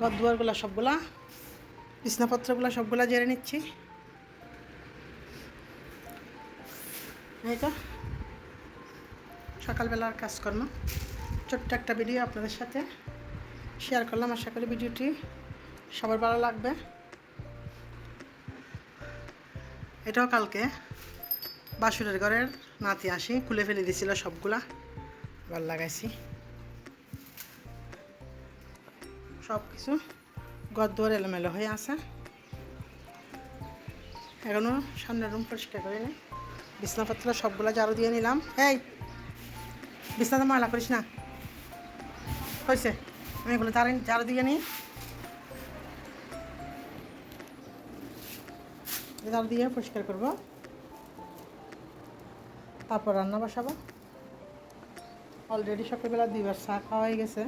ঘর দুয়ারগুলো সবগুলা, বিছনাপত্রগুলো সবগুলা জেরে নিচ্ছি। এই তো, সকালবেলার কাজকর্ম। ছোট্ট একটা ভিডিও আপনাদের সাথে শেয়ার করলাম, আশা করি ভিডিওটি সবার ভালো লাগবে। এটাও কালকে বাসুরের ঘরের নাতি আসি, খুলে ফেলে দিয়েছিল সবগুলা। আবার লাগাইছি। সব কিছু ঘর দুয়ার এলোমেলো হয়ে আছে। এখনও সামনের রুম পরিষ্কার করে নিই বিছনাপত্র সবগুলো ঝাড়ু দিয়ে নিলাম। এই, বিছনাতে ময়লা করিস না। হয়েছে আমি এগুলো ঝাড়ু ঝাড়ু দিয়ে নিই ঝাড়ু দিয়ে পরিষ্কার করব। তারপর রান্না বসাবো। অলরেডি সকালবেলা দুইবার চা খাওয়া হয়ে গেছে।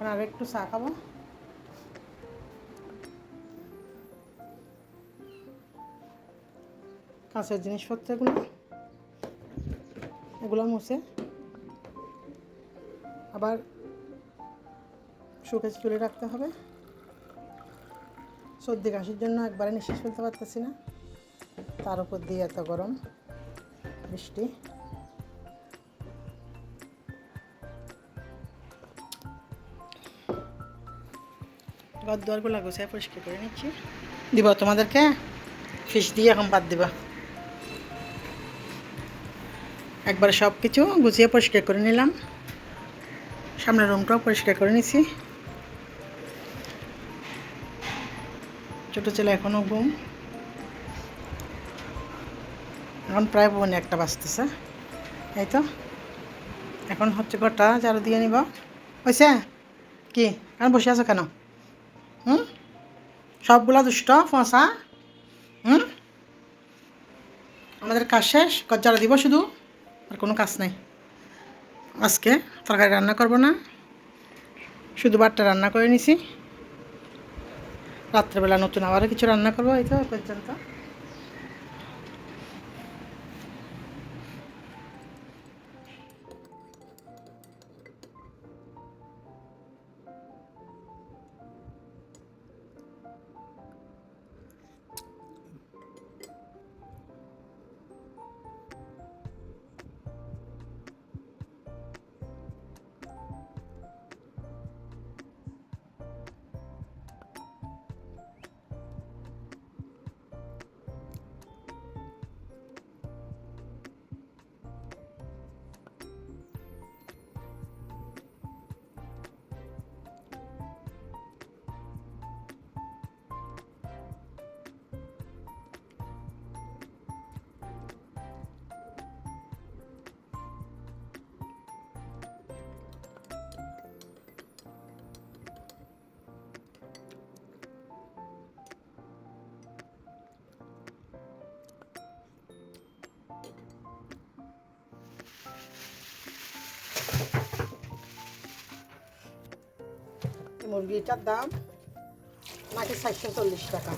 এখন আরও একটু চা খাব। কাঁচের জিনিসপত্রগুলো এগুলো মুছে। আবার শুকেজ তুলে রাখতে হবে। সর্দি কাশির জন্য একবারে নিঃশ্বাস ফেলতে পারতেছি না। তার উপর দিয়ে এত গরম, বৃষ্টি। ঘর দুয়ারগুলো গোছায় পরিষ্কার করে নিচ্ছি দিব তোমাদেরকে ফিস দিয়ে এখন বাদ দিবা। একবার সব কিছু গুছিয়ে পরিষ্কার করে নিলাম। সামনের রুমটাও পরিষ্কার করে নিছি। ছোটো ছেলে এখনও ঘুম। এখন প্রায় বোন একটা বাজতেছে এই তো এখন হচ্ছে ঘরটা ঝাড়ু দিয়ে নিব হয়েছে কি? এখন বসে আছো কেন? হুম? সবগুলা দুষ্ট, ফসা, হুম? আমাদের কাজ শেষ ঘর দিব শুধু, আর কোনো কাজ নাই। আজকে তরকারি রান্না করব না, শুধু বারটা রান্না করে নিছি। রাত্রেবেলা নতুন আবারও কিছু রান্না করব, এই তো পর্যন্ত। মুরগিটার দাম নাকি চারশো চল্লিশ টাকা।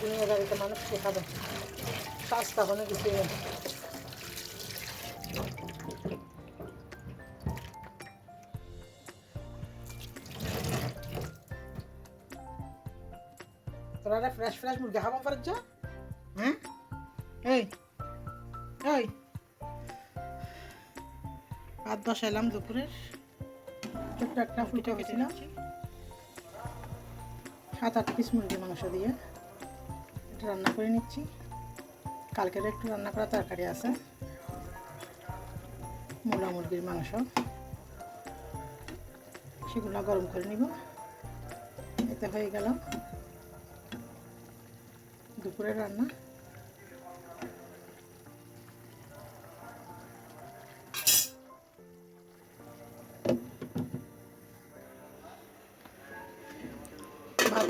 দুনিয়া গাড়িতে মানুষ কে খাবে? সস্তা কোনো কিছু নেই। তোরা ফ্রেশ ফ্রেশ মুরগি খাব পারছ হ্যাঁ? এই এই। ভাত বসাইলাম দুপুরের ছোট্ট একটা ফুলকো গেছিলাম সাত আট পিস মুরগির মাংস দিয়ে এটা রান্না করে নিচ্ছি। কালকের একটু রান্না করা তরকারি আছে। মূলা মুরগির মাংস। সেগুলো গরম করে নিব। এতে হয়ে গেল দুপুরের রান্না।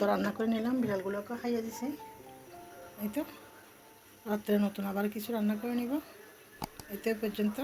ভাত রান্না করে নিলাম বিড়ালগুলোকে খাইয়ে দিছি। এই তো, রাত্রে নতুন আবার কিছু রান্না করে নিব। এতে পর্যন্ত।